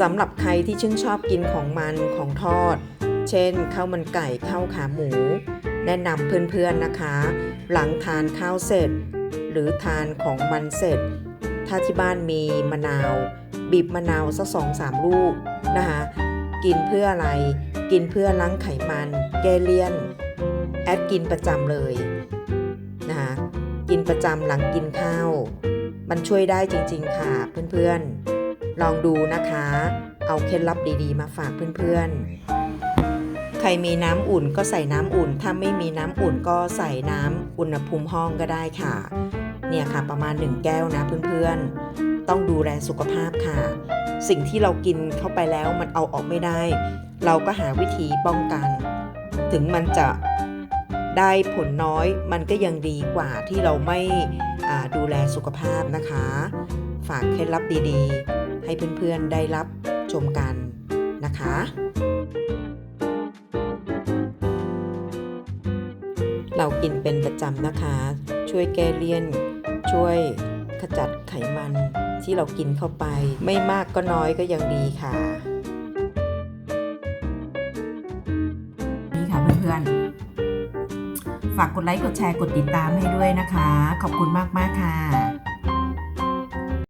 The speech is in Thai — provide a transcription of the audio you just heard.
สำหรับใครที่ชื่นชอบกินของมันของทอด เช่นข้าวมันไก่ข้าวขาหมู แนะนำเพื่อนๆนะคะ หลังทานข้าวเสร็จ หรือทานของมันเสร็จ ถ้าที่บ้านมีมะนาว บีบมะนาวสักสองสามลูกนะคะกินเพื่ออะไร กินเพื่อล้างไขมัน แก้เลี่ยน แอดกินประจำเลยนะคะกินประจำหลังกินข้าว มันช่วยได้จริงๆค่ะเพื่อนๆ ลองดูนะคะ เอาเคล็ดลับดีๆ มาฝากเพื่อนๆ ใครมีน้ำอุ่นก็ใส่น้ำอุ่น ถ้าไม่มีน้ำอุ่นก็ใส่น้ำอุณหภูมิห้องก็ได้ค่ะ เนี่ยค่ะประมาณ 1 แก้วนะเพื่อนๆ ต้องดูแลสุขภาพค่ะ สิ่งที่เรากินเข้าไปแล้วมันเอาออกไม่ได้ เราก็หาวิธีป้องกัน ถึงมันจะได้ผลน้อยมันก็ยังดีกว่าที่เราไม่ดูแลสุขภาพนะคะ ฝากเคล็ดลับดีๆ ให้เพื่อนๆได้รับชมกันนะคะ เรากินเป็นประจำนะคะ ช่วยแก้เลี่ยน ช่วยขจัดไขมันที่เรากินเข้าไป ไม่มากก็น้อยก็ยังดีค่ะ นี่ค่ะเพื่อนๆ ฝากกดไลค์ กดแชร์ กดติดตามให้ด้วยนะคะ ขอบคุณมากๆค่ะ